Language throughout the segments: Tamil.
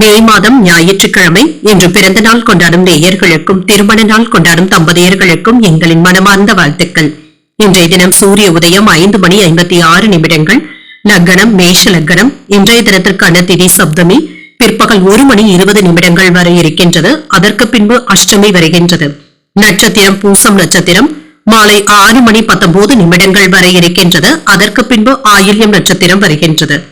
மே மாதம் ஞாயிற்றுக்கிழமை இன்று பிறந்த நாள் கொண்டாடும் நேயர்களுக்கும் திருமண நாள் கொண்டாடும் தம்பதியர்களுக்கும் எங்களின் மனமார்ந்த வாழ்த்துக்கள். இன்றைய தினம் சூரிய உதயம் ஐந்து மணி ஐம்பத்தி ஆறு நிமிடங்கள். லக்னம் மேஷ லக்னம் இன்றைய தினத்திற்கான திதி சப்தமி பிற்பகல் ஒரு மணி இருபது நிமிடங்கள் வரை இருக்கின்றது. அதற்கு பின்பு அஷ்டமி வருகின்றது. நட்சத்திரம் பூசம் நட்சத்திரம் மாலை ஆறு மணி பத்தொன்பது நிமிடங்கள் வரை இருக்கின்றது. அதற்கு பின்பு ஆயில்யம் நட்சத்திரம் வருகின்றது.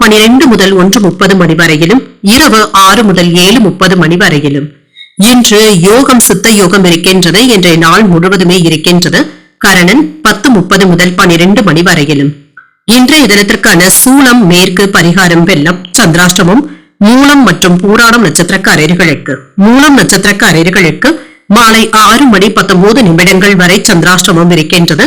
பனிரெண்டு முதல் ஒன்று முப்பது மணி வரையிலும் இரவு ஆறு முதல் ஏழு முப்பது மணி வரையிலும். இன்று யோகம் சித்த யோகம் இருக்கின்றது இன்றைய நாள் முழுவதுமே இருக்கின்றது. கரணன் பத்து முப்பது முதல் பனிரெண்டு மணி வரையிலும். இன்றைய தினத்திற்கான சூளம் மேற்கு பரிகாரம் வெள்ளம் சந்திராஷ்டமம் மூலம் மற்றும் பூராடம் நட்சத்திரக்காரர்களுக்கு மூலம் நட்சத்திரக்காரர்களுக்கு மாலை ஆறு மணி பத்தொன்பது நிமிடங்கள் வரை சந்திராஷ்டமம் இருக்கின்றது.